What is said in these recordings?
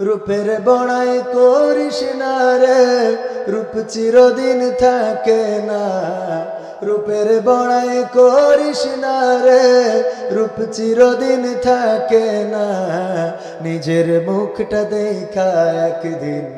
রূপের বড়াই করিস না রে, রূপ চিরদিন থাকে না। রূপের বড়াই করিস না রে, রূপ চিরদিন থাকে না। নিজের মুখটা দেখা একদিন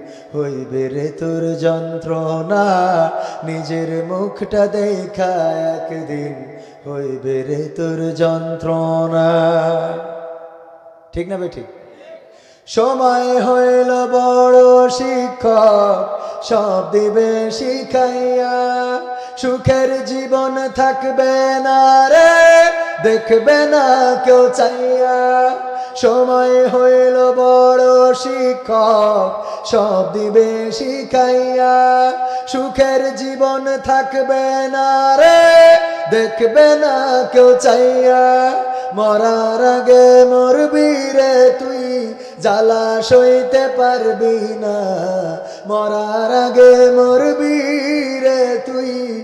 হইবে রে তোর যন্ত্রণা, নিজের মুখটা দেখা একদিন। হইবে রে তোর যন্ত্রণা। ঠিক না বে ঠিক সময় হইল বড় শিক্ষক, সব দিবে শিখাইয়া। সুখের জীবন থাকবে না রে, দেখবে না কেউ চাইয়া। সময় হইল বড় শিক্ষক সব দিবে শিখাইয়া সুখের জীবন থাকবে না রে। দেখবে না কেউ চাইয়া। মরার আগে মরবি রে তুই, জ্বালা সইতে পারবি না। মরার আগে মরবি রে তুই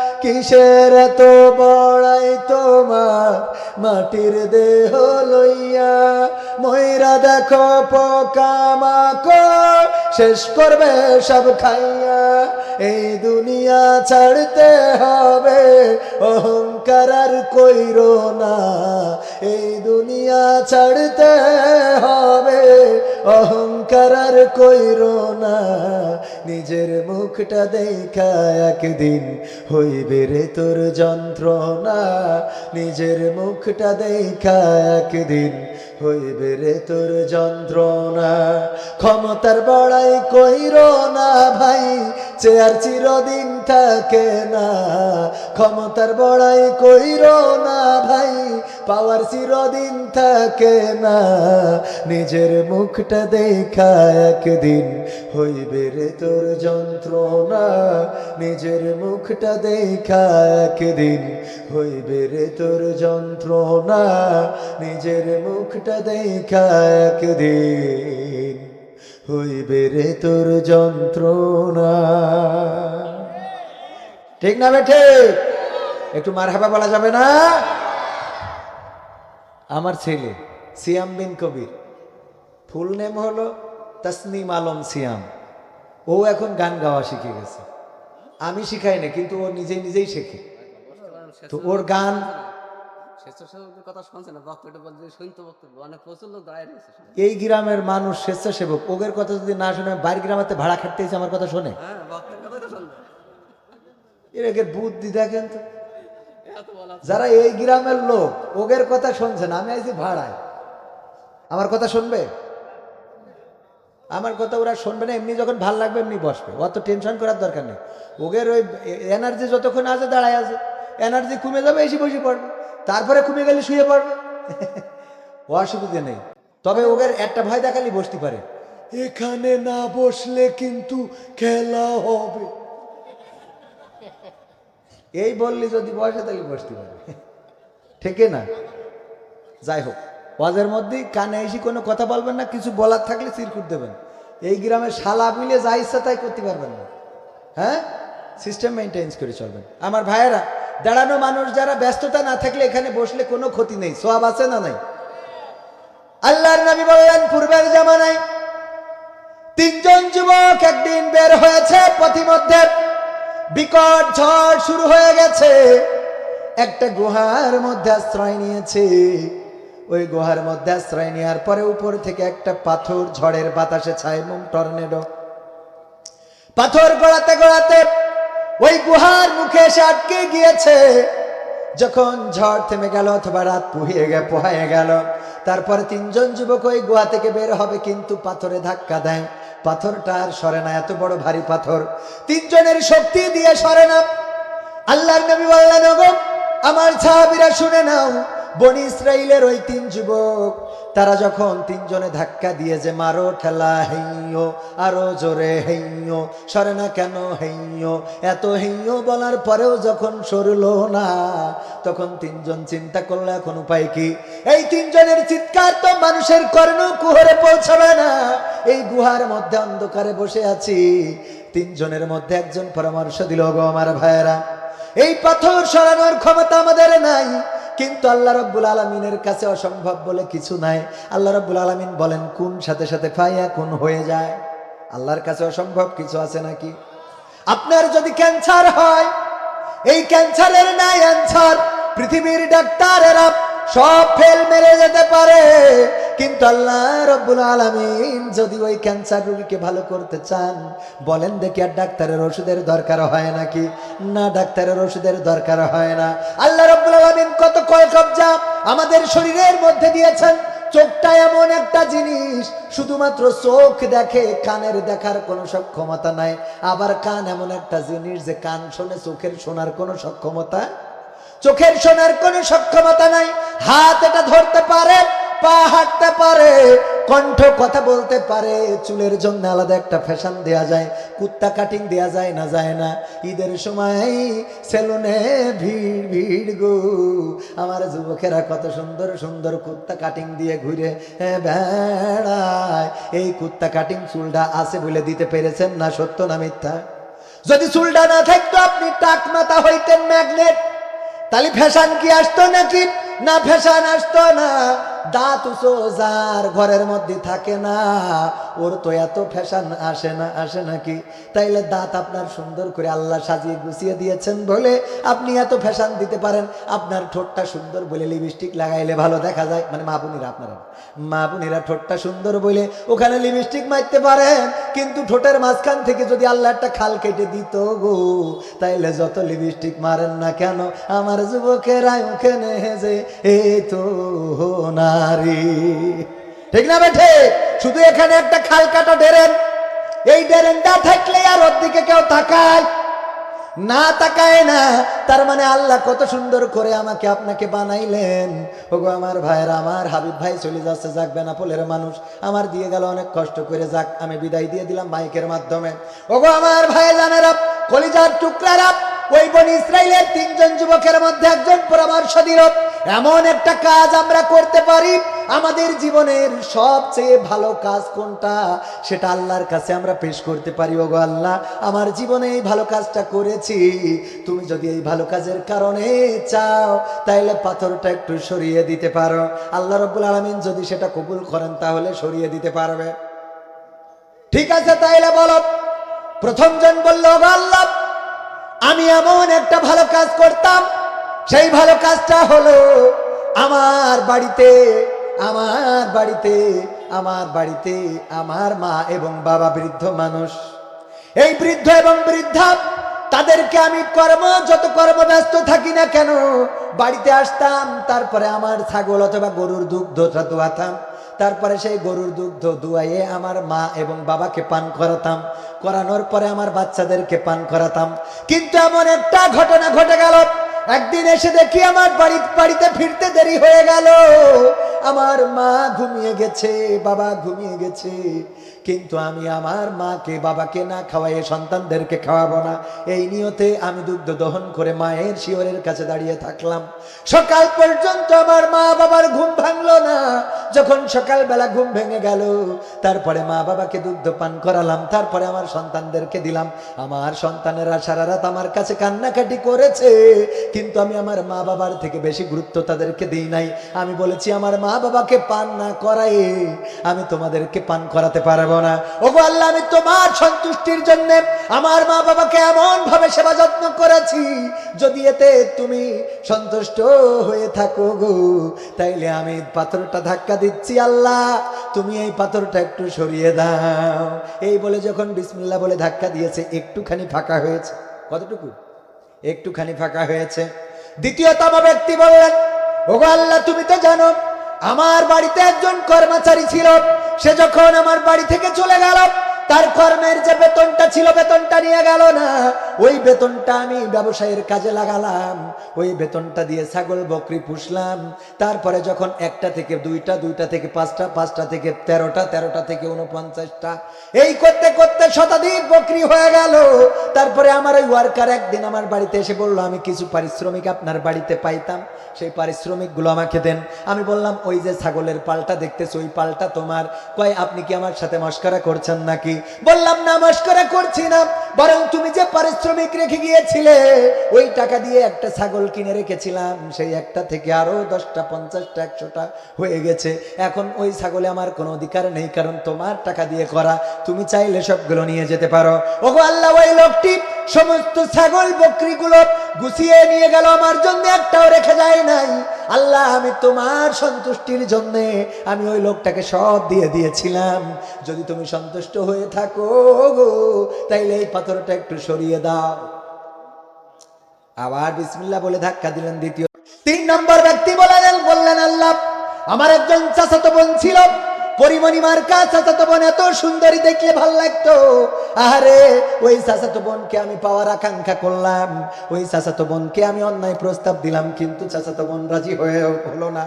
কিসের এত বড়াই তোমার? মাটির দেহ লইয়া ময়রা দেখো পোকামাক শেষ করবে সব খাইয়া। এই দুনিয়া ছাড়তে হবে, অহংকার আর কইর না। এই দুনিয়া ছাড়তে হবে, অহংকার আর কইর না। নিজের মুখটা দেখা একদিন হইবে রে তোর যন্ত্রণা। নিজের মুখটা দেখা একদিন হইবে রে তোর যন্ত্রণা। ক্ষমতার বড়াই কইর না ভাই চেয়ার চিরদিন থাকে না। ক্ষমতার বড়াই কইর না ভাই, পাওয়ার চিরদিন থাকে না। নিজের মুখটা দেখা একদিন হইবে রে তোর যন্ত্রণা। নিজের মুখটা দেখা একদিন হইবে রে তোর যন্ত্রণা। নিজের মুখটা দেখা একদিন। হইবে রে তোর যন্ত্রণা। ঠিক না বেঠে একটু মার হাবা বলা যাবে না? আমার ছেলে, সিয়াম বিন কবির। ফুল নেম হলো তসনিম আলম সিয়াম। ও এখন গান গাওয়া শিখে গেছে। আমি শিখাই না কিন্তু ও নিজেই নিজেই শেখে। তো ওর গান স্বেচ্ছাসেবকদের কথা শুনছে না? বক্তব্য বলছে শুনতে বক্তব্য। অনেক প্রচুর লোক দাঁড়িয়ে রয়েছে এই গ্রামের মানুষ স্বেচ্ছাসেবক। ওদের কথা যদি না শুনে বাইরের গ্রামাতে ভাড়া খাটতে এসে আমার কথা শোনে? হ্যাঁ এর বুদ্ধি দেখেন তো। যারা এই গ্রামের লোক ওদের কথা শুনছে না আমি আইছি ভাড়ায়। আমার কথা শুনবে? আমার কথা ওরা শুনবে না এমনি যখন ভালো লাগবে এমনি বসবে। অত টেনশন করার দরকার নেই। ওদের ওই এনার্জি যতক্ষণ আছে দাঁড়ায় আছে। এনার্জি কমে যাবে এসে বসে পড়বে। তারপরে কমে গেলে শুয়ে পড়বে অসুবিধে নেই। তবে ওদের একটা ভয় দেখালি বসতে পারে। এখানে না বসলে কিন্তু খেলা হবে। এই বললি যদি বসে, তাহলে বসতে পারে। ঠিক না। যাই হোক, ওয়াজের মধ্যেই কানে এসে কোনো কথা বলবেন না, কিছু বলার থাকলে চিরকুট দেবেন। এই গ্রামে শালা মিলে যা ইচ্ছা তাই করতে পারবেন না। হ্যাঁ? সিস্টেম মেনটেন্স করে চলবেন। আমার ভাইয়েরা দাঁড়ানো মানুষ যারা ব্যস্ততা না থাকলে এখানে বসলে কোনো ক্ষতি নেই সব আছে না নাই? আল্লাহর নবী বললেন পূর্বের জামানায় তিনজন যুবক একদিন বের হয়েছে, পথিমধ্যে বিকট ঝড় শুরু হয়ে গেছে। একটা গুহার মধ্যে আশ্রয় নিয়েছে। ওই গুহার মধ্যে আশ্রয় নেওয়ার পরে উপর থেকে একটা পাথর ঝড়ের বাতাসে ছায় মুম টর্নেডো। পাথর গড়াতে গড়াতে ওই গুহার মুখে এসে আটকে গিয়েছে। যখন ঝড় থেমে গেল অথবা রাত পুহিয়ে গে পোহায়ে গেল, তারপরে তিনজন যুবক ওই গুহা থেকে বের হবে, কিন্তু পাথরে ধাক্কা দেয়। পাথরটা আর সরে না, এত বড় ভারী পাথর। তিনজনের শক্তি দিয়ে সরে না। আল্লাহর নবী বললেন আমার ছাবিরা শুনে নাও বনি ইসরাইলের ওই তিন যুবক, তারা যখন তিনজনে ধাক্কা দিয়ে যে, মারো ঠেলা, হেইয়ো, আরও জোরে হেইয়ো, সরে না কেন হেইয়ো, এত হেইয়ো বলার পরেও যখন সরলো না, তখন তিনজন চিন্তা করল, এখন উপায় কি? এই তিনজনের চিৎকার তো মানুষের কর্ণ কুহরে পৌঁছাবে না। এই গুহার মধ্যে অন্ধকারে বসে আছি। তিনজনের মধ্যে একজন পরামর্শ দিল গো আমার ভাইয়েরা, এই পাথর সরানোর ক্ষমতা আমাদের নাই। কিন্তু আল্লাহ রব্বুল আলমিনের কাছে অসম্ভব বলে কিছু নাই। আল্লাহ রব্বুল আলমিন বলেন, কোন সাথে সাথে ফাইয়া কোন হয়ে যায়? আল্লাহর কাছে অসম্ভব কিছু আছে নাকি? আপনার যদি ক্যান্সার হয়, এই ক্যান্সারের নাই অ্যান্সার। পৃথিবীর ডাক্তারেরা সব ফেল মেরে যেতে পারে। কিন্তু আল্লাহ রব্বুল আলমিন যদি ওই ক্যান্সার রোগীকে ভালো করতে চান, বলেন দেখি আর ডাক্তারের ওষুধের দরকার হয় নাকি? না, ডাক্তারের ওষুধের দরকার হয় না। আল্লাহ রব্বুল আলমিন কত কয় কবজা আমাদের শরীরের মধ্যে দিয়েছেন। চোখটা এমন একটা জিনিস, শুধুমাত্র চোখ দেখে, কানের দেখার কোনো সক্ষমতা নাই। আবার কান এমন একটা জিনিস যে কান শোনে, চোখের শোনার কোনো সক্ষমতা? চোখের শোনার কোনো সক্ষমতা নাই। হাত এটা ধরতে পারে পা হাঁটতে পারে, কণ্ঠ কথা বলতে পারে, চুলের জন্য আলাদা একটা ফ্যাশন দেয়া যায় কুত্তা কাটিং দেয়া যায় না যায় না। ঈদের সময় সেলুনে ভিড় ভিড় গো। আমার যুবকেরা কত সুন্দর সুন্দর কুত্তা কাটিং দিয়ে ঘুরে বেড়ায়। এই কুত্তা কাটিং চুলটা আছে বলে দিতে পেরেছেন না সত্য না মিথ্যা? যদি চুলটা না থাকতো আপনি টাক মাথা হইতেন ম্যাগনেট। তাহলে ফ্যাশন কি আসতো নাকি? না, ফ্যাশন আসতো না। দাঁত ঘরের মধ্যে থাকে না, ওর তো এত ফ্যাশন আসে না, আসে নাকি? তাইলে দাঁত আপনার সুন্দর করে আল্লাহ সাজিয়ে গুছিয়ে দিয়েছেন বলে আপনি এত ফ্যাশন দিতে পারেন, আপনার ঠোঁটটা সুন্দর বলে লিপস্টিক লাগাইলে ভালো দেখা যায়। মানে মা বোনিরা আপনারা, মা বোনিরা ঠোঁটটা সুন্দর বলে ওখানে লিপস্টিক মারতে পারেন, কিন্তু ঠোঁটের মাঝখান থেকে যদি আল্লাহ একটা খাল কেটে দিত গো, তাইলে যত লিপস্টিক মারেন না কেন? আমার যুবকের ওখানে যে এই তো নারী। ঠিক না বেঠে? শুধু এখানে একটা খাল কাটা ডেরেন। এই ডেরেনটা থাকলে আর ওর দিকে কেউ তাকায়। না তাকায় না, তার মানে আল্লাহ কত সুন্দর করে আমাকে আপনাকে বানাইলেন। ওগো আমার ভাইয়ের, আমার হাবিব ভাই চলে যাচ্ছে, যাক বেনাপোলের মানুষ। আমার দিয়ে গেল অনেক কষ্ট করে, যাক আমি বিদায় দিয়ে দিলাম মাইকের মাধ্যমে। ওগো আমার ভাই জানেরা কলিজার টুকরারা ওই বন ইসরায়েলের তিনজন যুবকের মধ্যে একজন পরামর্শ দিল এমন একটা কাজ আমরা করতে পারি। আমাদের জীবনের সবচেয়ে ভালো কাজ কোনটা? সেটা আল্লাহর কাছে আমরা পেশ করতে পারি, ওগো আল্লাহ। আমার জীবনে এই ভালো কাজটা করেছি। তুমি যদি এই ভালো কাজের কারণে চাও, তাইলে পাথরটা একটু সরিয়ে দিতে পারো। আল্লাহ রব্বুল আলমিন যদি সেটা কবুল করেন, তাহলে সরিয়ে দিতে পারবে। ঠিক আছে, তাইলে বলো। প্রথম জন বলল আল্লাহ, আমি এমন একটা ভালো কাজ করতাম সেই ভালো কাজটা হলো আমার বাড়িতে আমার বাড়িতে আমার বাড়িতে আমার মা এবং বাবা বৃদ্ধ মানুষ। এই বৃদ্ধ এবং বৃদ্ধা, তাদেরকে আমি কর্ম, যত কর্ম ব্যস্ত থাকি না কেন, বাড়িতে আসতাম, তারপরে আমার ছাগল অথবা গরুর দুগ্ধটা দোয়াতাম তারপরে সেই গরুর দুগ্ধ দুয়াইয়ে আমার মা এবং বাবাকে পান করাতাম। করানোর পরে আমার বাচ্চাদেরকে পান করাতাম। কিন্তু এমন একটা ঘটনা ঘটে গেল একদিন এসে দেখি আমার বাড়ি বাড়িতে ফিরতে দেরি হয়ে গেল। আমার মা ঘুমিয়ে গেছে, বাবা ঘুমিয়ে গেছে। কিন্তু আমি আমার মাকে, বাবাকে না খাওয়াইয়ে সন্তানদেরকে খাওয়াবো না। এই নিয়তে আমি দুগ্ধ দহন করে মায়ের শিওরের কাছে দাঁড়িয়ে থাকলাম। সকাল পর্যন্ত আমার মা বাবার ঘুম ভাঙলো না। যখন সকালবেলা ঘুম ভেঙে গেল, তারপরে মা বাবাকে দুগ্ধ পান করালাম। তারপরে আমার সন্তানদেরকে দিলাম। আমার সন্তানেরা সারা রাত আমার কাছে কান্নাকাটি করেছে। কিন্তু আমি আমার মা বাবার থেকে বেশি গুরুত্ব তাদেরকে দিই নাই। আমি বলেছি, আমার মা বাবাকে পান না করাই আমি তোমাদেরকে পান করাতে পারব না। ওগো আল্লাহ, আমি তোমার সন্তুষ্টির জন্য আমার মা বাবাকে এমন ভাবে সেবা যত্ন করেছি, যদি এতে তুমি সন্তুষ্ট হয়ে থাকো গো, তাইলে আমি পাথরটা ধাক্কা দিচ্ছি আল্লাহ, তুমি এই পাথরটা একটু সরিয়ে দাও। এই বলে যখন বিসমিল্লাহ বলে ধাক্কা দিয়েছে, একটুখানি ফাঁকা হয়েছে। কতটুকু? একটুখানি ফাঁকা হয়েছে। দ্বিতীয়তম ব্যক্তি বললেন, ওগো আল্লাহ, তুমি তো জানো আমার বাড়িতে একজন কর্মচারী ছিল, সে যখন আমার বাড়ি থেকে চলে গেল, তার কর্মের যে বেতনটা ছিল, বেতনটা নিয়ে গেল না। ওই বেতনটা আমি ব্যবসায়ের কাজে লাগালাম, ওই বেতনটা দিয়ে ছাগল বকরি পুষলাম। তারপরে যখন একটা থেকে দুইটা দুইটা থেকে পাঁচটা পাঁচটা থেকে তেরোটা তেরোটা থেকে উনপঞ্চাশটা এই করতে করতে শতাধিক বকরি হয়ে গেল। তারপরে আমার ওই ওয়ার্কার একদিন আমার বাড়িতে এসে বলল, আমি কিছু পারিশ্রমিক আপনার বাড়িতে পাইতাম, সেই পারিশ্রমিকগুলো আমাকে দেন। আমি বললাম, ওই যে ছাগলের পালটা দেখতেছো, ওই পালটা তোমার। কয়, আপনি কি আমার সাথে মস্করা করছেন নাকি? বললাম, না, মস্করা করছি না। বরং তুমি যে পারিশ্রমিক রেখে গিয়েছিলে, ওই টাকা দিয়ে একটা ছাগল কিনে রেখেছিলাম, সেই একটা থেকে আরও দশটা, পঞ্চাশটা, একশোটা হয়ে গেছে। এখন ওই ছাগলে আমার কোনো অধিকার নেই, কারণ তোমার টাকা দিয়ে করা, তুমি চাইলে সবগুলো নিয়ে যেতে পারো। ওগো আল্লাহ, ওই লোকটি সমস্ত ছাগল বকরিগুলো গুছিয়ে নিয়ে গেল, আমার জন্য একটাও রেখে যায় নাই। আল্লাহ, আমি তোমার সন্তুষ্টির জন্য আমি ওই লোকটাকে সব দিয়ে দিয়েছিলাম। যদি তুমি সন্তুষ্ট হয়ে থাকো গো, তাইলে এই পাথরটা একটু সরিয়ে দাও। আবার বিসমিল্লা বলে ধাক্কা দিলেন দ্বিতীয়। তিন নম্বর ব্যক্তি বলেন, বললেন আল্লাহ, আমার একজন চাচাতো বোন ছিল। পরিমণিমার কাজ চাচাতো বোন এত সুন্দরী দেখলে ভালো লাগতো। আরে ওই চাচাতো বোনকে আমি পাওয়ার আকাঙ্ক্ষা করলাম। ওই চাচাতো বোনকে আমি অন্যায় প্রস্তাব দিলাম, কিন্তু চাচাতো বোন রাজি হয়ে হলো না।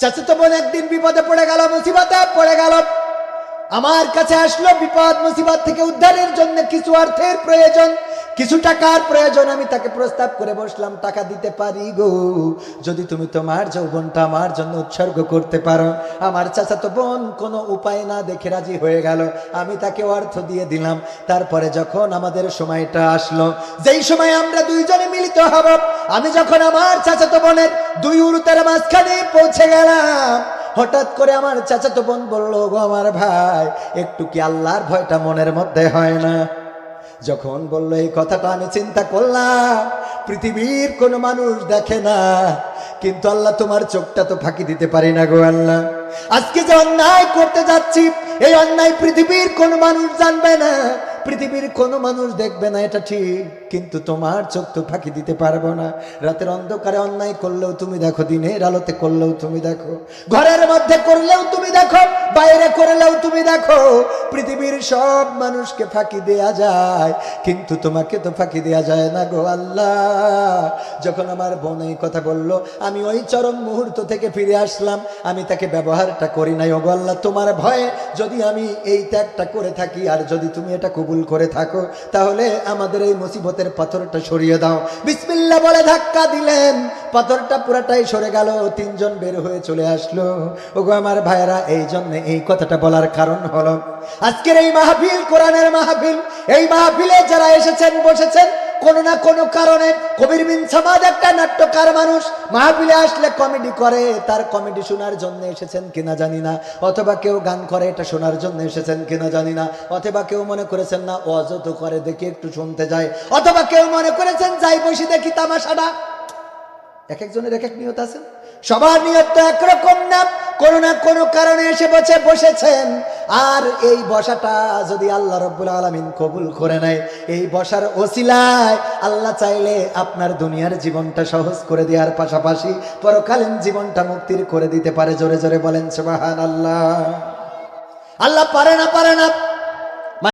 চাচাতো বোন একদিন বিপদে পড়ে গেল, মুসিবতে পড়ে গেল আমার কাছে আসলো বিপদ মুসিবত থেকে উদ্ধারের জন্য কিছু অর্থের প্রয়োজন, কিছু টাকার প্রয়োজন। আমি তাকে প্রস্তাব করে বসলাম, টাকা দিতে পারি গো। যদি তুমি তোমার যৌবনটা আমার জন্য উৎসর্গ করতে পারো, আমার চাচা তো বোন কোনো উপায় না দেখে রাজি হয়ে গেল। আমি তাকে অর্থ দিয়ে দিলাম। তারপরে যখন আমাদের সময়টা আসলো, যেই সময় আমরা দুইজনে মিলিত হব, আমি যখন আমার চাচাতো বোনের দুই উরুতের মাঝখানে পৌঁছে গেলাম হঠাৎ করে আমার চাচাতো বোন বলল, গো আমার ভাই, একটু কি আল্লাহর ভয়টা মনের মধ্যে হয় না? যখন বলল, এই কথাটা আমি চিন্তা করলাম, পৃথিবীর কোনো মানুষ দেখে না, কিন্তু আল্লাহ তোমার চোখটা তো ফাঁকি দিতে পারি না গো আল্লাহ। আজকে যে অন্যায় করতে যাচ্ছি, এই অন্যায় পৃথিবীর কোনো মানুষ জানবে না। পৃথিবীর কোনো মানুষ দেখবে না, এটা ঠিক। কিন্তু তোমার চোখ তো ফাঁকি দিতে পারব না। রাতের অন্ধকারে অন্যায় করলেও তুমি দেখো, দিনের আলোতে করলেও তুমি দেখো। ঘরের মধ্যে করলেও তুমি দেখো, বাইরে করলেও তুমি দেখো। পৃথিবীর সব মানুষকে ফাঁকি দেয়া যায়। কিন্তু তোমাকে তো ফাঁকি দেয়া যায় না গো আল্লাহ। যখন আমার বোন এই কথা বলল, আমি ওই চরম মুহূর্ত থেকে ফিরে আসলাম, আমি তাকে ব্যবহারটা করি নাই। ওগো আল্লাহ, তোমার ভয়ে যদি আমি এই ত্যাগটা করে থাকি, আর যদি তুমি এটা কবুল করে থাকো, তাহলে আমাদের এই মুসিবতের পাথরটা সরিয়ে দাও। বিসমিল্লা বলে ধাক্কা দিলেন। পাথরটা পুরাটাই সরে গেল, তিনজন বের হয়ে চলে আসলো। ওগো আমার ভাইয়েরা এই জন্য এই কথাটা বলার কারণ হলো আজকের এই মাহফিল, কোরআনের মাহফিল, এই মাহফিলে যারা এসেছেন, বসেছেন, কোনো না কোনো কারণে কবির বিন সামাদ একটা নাট্যকার মানুষ, মাহফিলে আসলে কমেডি করে, তার কমেডি শোনার জন্য এসেছেন কিনা জানি না, অথবা কেউ গান করে, এটা শোনার জন্য এসেছেন কিনা জানি না, অথবা কেউ মনে করেছেন, না অযত করে, দেখি একটু শুনতে যায়। অথবা কেউ মনে করেছেন, যাই বসে দেখি তামাশাটা। এক একজনের এক এক নিয়ত আছে। সবার নিয়ত তো একরকম না কোনো না কোনো কারণে এসে বসে, বসেছেন। আর এই বসাটা যদি আল্লাহ রব্বুল আলমিন কবুল করে নেয়, এই বসার ওসিলায় আল্লাহ চাইলে আপনার দুনিয়ার জীবনটা সহজ করে দেওয়ার পাশাপাশি পরকালীন জীবনটা মুক্তির করে দিতে পারে। জোরে জোরে বলেন সুবাহান আল্লাহ আল্লাহ পারে না পারে না।